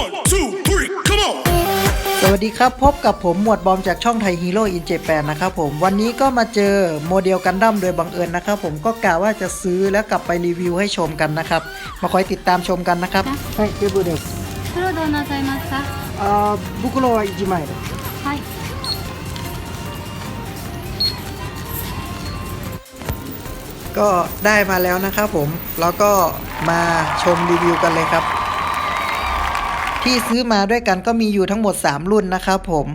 One, two, three, come on! สวัสดีครับ พบกับผมหมวดบอมจากช่องไทยฮีโร่อินเจแปนนะครับผมวันนี้ก็มาเจอโมเดลกันดั้มโดยบังเอิญนะครับผมก็กะว่าจะซื้อแล้วกลับไปรีวิวให้ชมกันนะครับ มาคอยติดตามชมกันนะครับはいデブです袋どうなさいますかあー袋は1枚ですはい ก็ได้มาแล้วนะครับผมแล้วก็มาชมรีวิวกันเลยครับ ที่ซื้อมาด้วยกันก็มีอยู่ทั้งหมด 3 รุ่นนะครับผม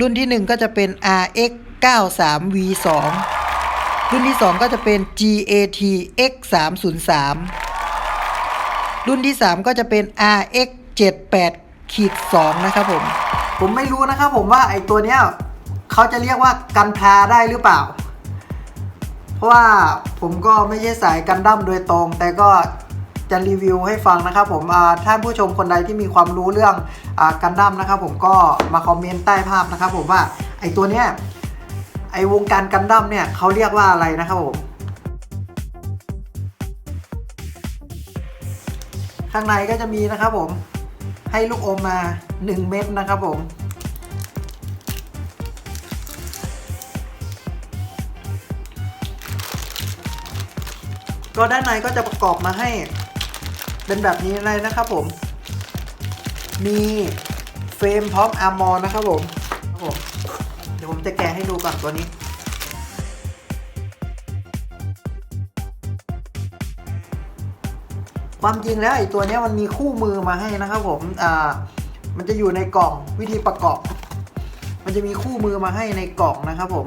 รุ่นที่ 1 ก็จะเป็น RX 93 V2 รุ่นที่ 2 ก็จะเป็น GAT X 303รุ่นที่ 3 ก็จะเป็น RX 78ขีด2นะครับผม ผมไม่รู้นะครับผมว่าไอตัวเนี้ยเขาจะเรียกว่ากันพลาได้หรือเปล่า เพราะว่าผมก็ไม่ใช่สายกันดั้มโดยตรง แต่ก็ จะรีวิวให้ฟังนะครับผมอ่าท่านผู้ชมคนใดที่มีความรู้เรื่องอากันดั้มนะครับผมก็มาคอมเมนต์ใต้ภาพนะครับผมว่าไอตัวเนี้ยไอวงการกันดั้มเนี่ยเขาเรียกว่าอะไรนะครับผมข้างในก็จะมีนะครับผมให้ลูกอมมา 1 เม็ดนะครับผม ก็ด้านในก็จะประกอบมาให้ เป็นแบบนี้เลยนะครับผม มีเฟรมพร้อมอาร์มอร์นะครับผมครับผมเดี๋ยวผมจะแกะให้ดูก่อนตัวนี้ความจริงแล้วไอ้ตัวนี้มันมีคู่มือมาให้นะครับผม อ่า มันจะอยู่ในกล่องวิธีประกอบ มันจะมีคู่มือมาให้ในกล่องนะครับผม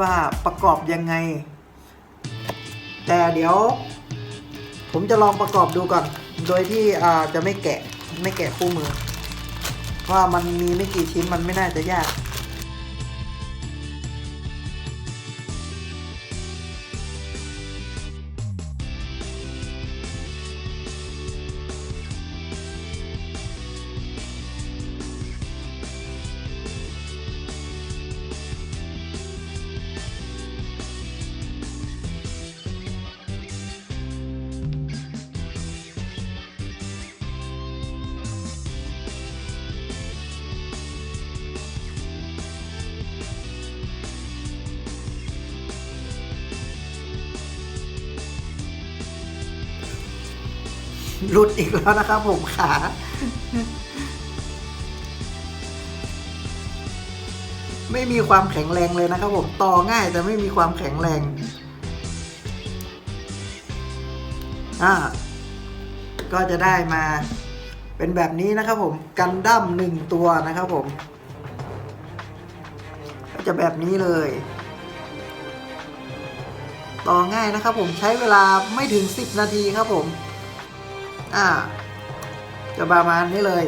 ว่าประกอบยังไง แต่เดี๋ยว ผมจะลองประกอบดูก่อน โดยที่จะไม่แกะไม่แกะคู่มือเพราะว่ามันมีไม่กี่ชิ้นมันไม่น่าจะยาก หลุดอีกแล้วนะครับผมขาไม่มีความแข็งแรงเลยนะครับผมต่อง่ายแต่ไม่มีความแข็งแรง อ่า ก็จะได้มาเป็นแบบนี้นะครับผมกันดั้มหนึ่งตัวนะครับผม ก็จะแบบนี้เลย ต่อง่ายนะครับผมใช้เวลาไม่ถึง 10 นาทีครับผม อ่าจะประมาณนี้เลย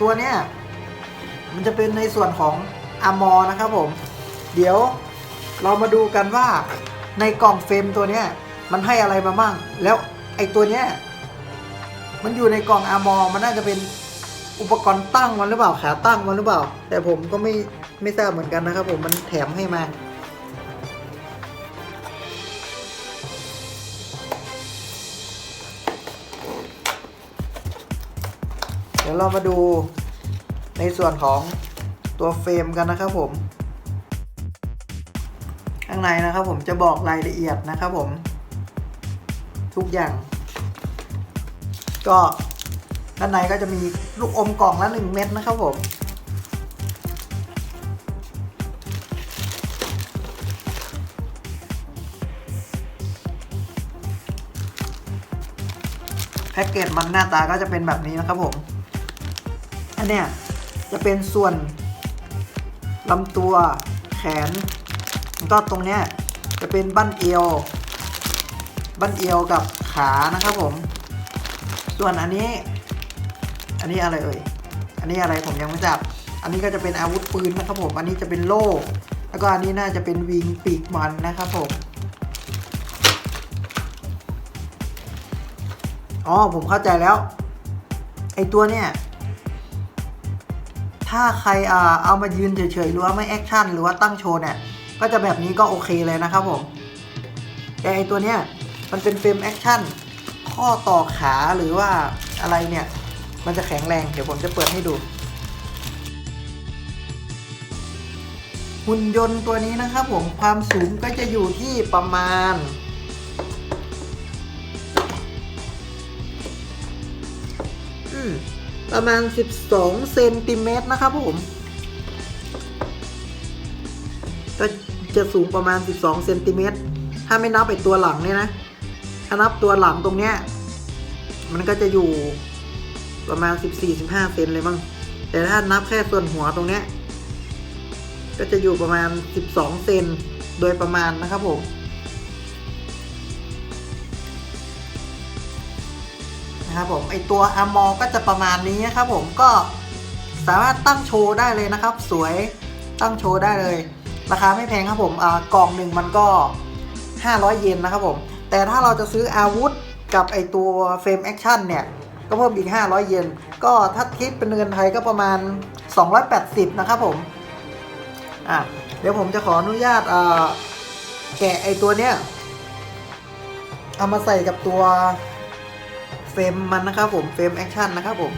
ตัวเนี้ยมันจะเป็นในส่วนของอามอนะครับผม เดี๋ยวเรามาดูกันว่าในกล่องเฟรมตัวเนี้ยมันให้อะไรมาบ้าง แล้วไอ้ตัวเนี้ยมันอยู่ในกล่องอามอมันน่าจะเป็นอุปกรณ์ตั้งมันหรือเปล่าขาตั้งมันหรือเปล่า แต่ผมก็ไม่ไม่ทราบเหมือนกันนะครับผมมันแถมให้มา ยวเรามาดูในส่วนของตัวเฟรมกันนะครับผม ข้างในนะครับผมจะบอกรายละเอียดนะครับผม ทุกอย่าง ก็ด้านในก็จะมีลูกอมกล่องละหนึ่งเม็ดนะครับผมแพ็กเกจมันหน้าตาก็จะเป็นแบบนี้นะครับผม อันเนี้ยจะเป็นส่วนลำตัวแขนแล้วก็ตรงเนี้ยจะเป็นบั้นเอว บั้นเอวกับขานะครับผม ส่วนอันนี้ อันนี้อะไรเอ่ย อันนี้อะไรผมยังไม่จับ อันนี้ก็จะเป็นอาวุธปืนนะครับผม อันนี้จะเป็นโล่ แล้วก็อันนี้น่าจะเป็นวิงปีกมันนะครับผม อ๋อผมเข้าใจแล้ว ไอตัวเนี่ย ถ้าใครเอามายืนเฉยๆหรือว่าไม่แอคชั่นหรือว่าตั้งโชว์เนี่ย ก็จะแบบนี้ก็โอเคเลยนะครับผม แต่ไอตัวเนี้ยมันเป็นเฟรมแอคชั่นข้อต่อขาหรือว่าอะไรเนี่ย มันจะแข็งแรง เดี๋ยวผมจะเปิดให้ดู หุ่นยนต์ตัวนี้นะครับผมความสูงก็จะอยู่ที่ประมาณ อืม ประมาณ 12เซนติเมตรนะครับผมก็จะสูงประมาณ 12เซนติเมตรถ้าไม่นับไอตัวหลังเนี่ยนะ ถ้านับตัวหลังตรงเนี้ย มันก็จะอยู่ประมาณ 14-15เซนเลยมั้ง แต่ถ้านับแค่ส่วนหัวตรงเนี้ย ก็จะอยู่ประมาณ 12 เซนโดยประมาณนะครับผม นะครับผมไอตัวอามอก็จะประมาณนี้นะครับผมก็สามารถตั้งโชว์ได้เลยนะครับ สวยตั้งโชว์ได้เลย ราคาไม่แพงครับผมอ่ากล่องหนึ่งมันก็ 500 เยนนะครับผม แต่ถ้าเราจะซื้ออาวุธกับไอตัวเฟรมแอคชั่นเนี่ย ก็เพิ่มอีก 500 เยนก็ถ้าคิดเป็นเงินไทยก็ประมาณ 280 นะครับผมอะเดี๋ยวผมจะขออนุญาตอ่าแกะไอตัวเนี้ยเอามาใส่กับตัว เฟรมมันนะครับผมเฟรมแอคชั่นนะครับผม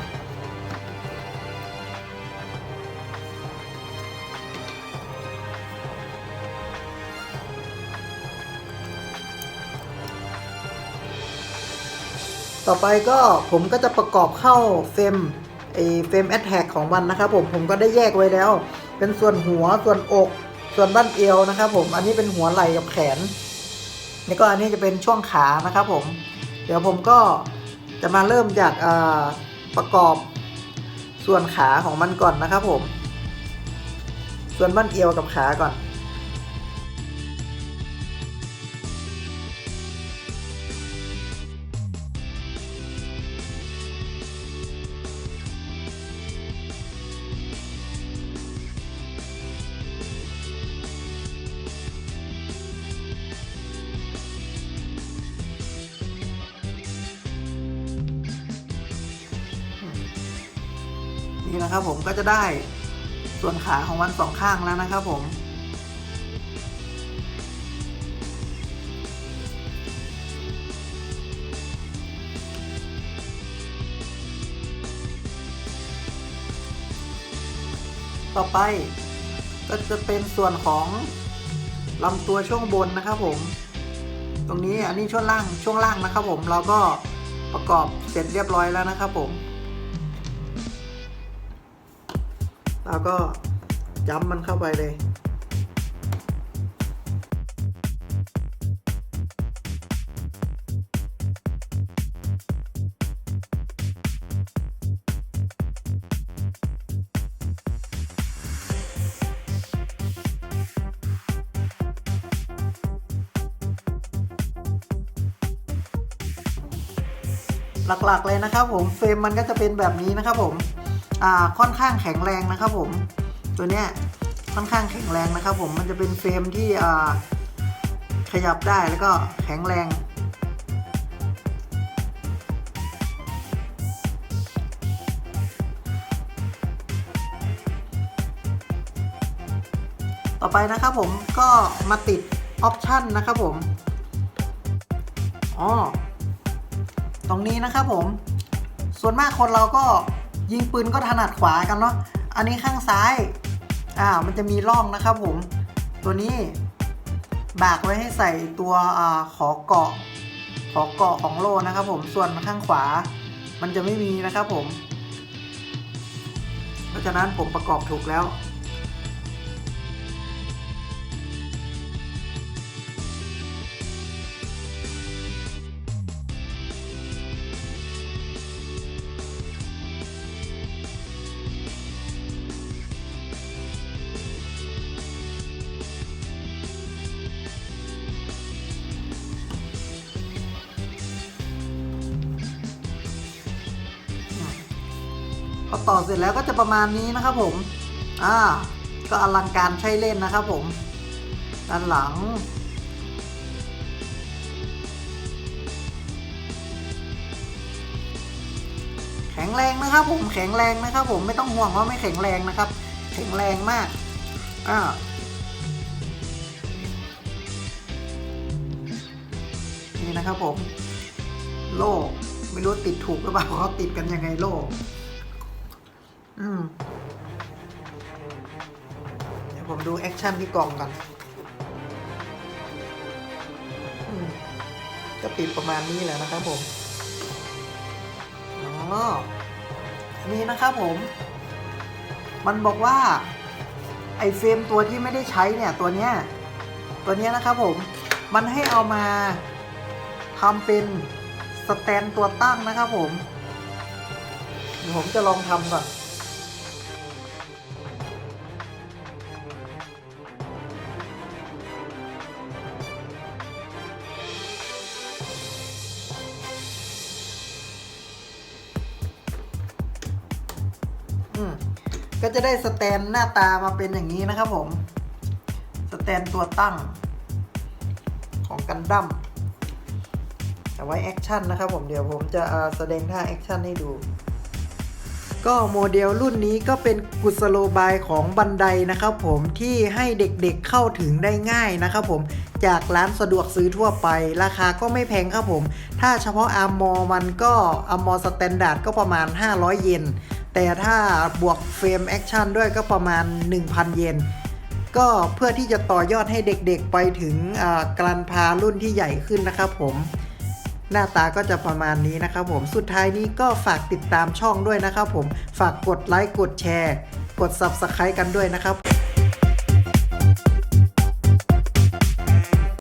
ต่อไปก็ผมก็จะประกอบเข้าเฟรมไอเฟรมแอตแทกของมันนะครับผมผมก็ได้แยกไว้แล้ว เป็นส่วนหัวส่วนอกส่วนบั้นเอวนะครับผมอันนี้เป็นหัวไหล่กับแขน แล้วก็อันนี้จะเป็นช่วงขานะครับผม เดี๋ยวผมก็ จะมาเริ่มจากาประกอบส่วนขาของมันก่อนนะครับผม ส่วนบั้นเอวกับขาก่อน นี่นะครับผมก็จะได้ส่วนขาของมันสองข้างแล้วนะครับผมต่อไปก็จะเป็นส่วนของลำตัวช่วงบนนะครับผม ตรงนี้อันนี้ช่วงล่างช่วงล่างนะครับผมเราก็ประกอบเสร็จเรียบร้อยแล้วนะครับผม เราก็ย้ำมันเข้าไปเลยหลักๆเลยนะครับผมเฟรมมันก็จะเป็นแบบนี้นะครับผม ค่อนข้างแข็งแรงนะครับผมตัวเนี้ยค่อนข้างแข็งแรงนะครับผมมันจะเป็นเฟรมที่ขยับได้แล้วก็แข็งแรงต่อไปนะครับผมก็มาติดออปชันนะครับผมอ๋อตรงนี้นะครับผม ส่วนมากคนเราก็ ยิงปืนก็ถนัดขวากันเนาะอันนี้ข้างซ้ายอ่ามันจะมีร่องนะครับผมตัวนี้บากไว้ให้ใส่ตัวอ่าขอเกาะ ขอเกาะของโลนะครับผมส่วนข้างขวา มันจะไม่มีนะครับผม เพราะฉะนั้นผมประกอบถูกแล้ว อต่อเสร็จแล้วก็จะประมาณนี้นะครับผมอ่าก็อลังการใช้เล่นนะครับผมด้านหลัง แข็งแรงนะครับผมแข็งแรงนะครับผมไม่ต้องห่วงว่าไม่แข็งแรงนะครับ แข็งแรงมากอ่านี่นะครับผม โล่ไม่รู้ติดถูกหรือเปล่าเขาติดกันยังไงโลก อืมเดี๋ยวผมดูแอคชั่นที่กล่องกันอก็ติดประมาณนี้แหละนะครับผมอ๋อนี่นะครับผม มันบอกว่า ไอเฟรมตัวที่ไม่ได้ใช้เนี่ย ตัวเนี้ย ตัวเนี้ยนะครับผม มันให้เอามาทำเป็นสแตนตัวตั้งนะครับผม ผมจะลองทำก่อน ก็จะได้สแตนหน้าตามาเป็นอย่างนี้นะครับผม สแตนตัวตั้ง ของกันดั้มเอาไว้แอคชั่นนะครับผมเดี๋ยวผมจะแสดงท่าแอคชั่นให้ดู ก็โมเดลรุ่นนี้ก็เป็นกุศโลบายของบันไดนะครับผมที่ให้เด็กๆเข้าถึงได้ง่ายนะครับผมจากร้านสะดวกซื้อทั่วไป ราคาก็ไม่แพงครับผม ถ้าเฉพาะอาร์มอมันก็อาร์มอสแตนดาร์ดก็ประมาณ 500 เยน แต่ถ้าบวกเฟรมแอคชั่นด้วยก็ประมาณ 1,000 เยน ก็เพื่อที่จะต่อยอดให้เด็กๆไปถึงกรันพารุ่นที่ใหญ่ขึ้นนะครับผม หน้าตาก็จะประมาณนี้นะครับผม สุดท้ายนี้ก็ฝากติดตามช่องด้วยนะครับผม ฝากกดไลค์ กดแชร์ กด Subscribe กันด้วยนะครับ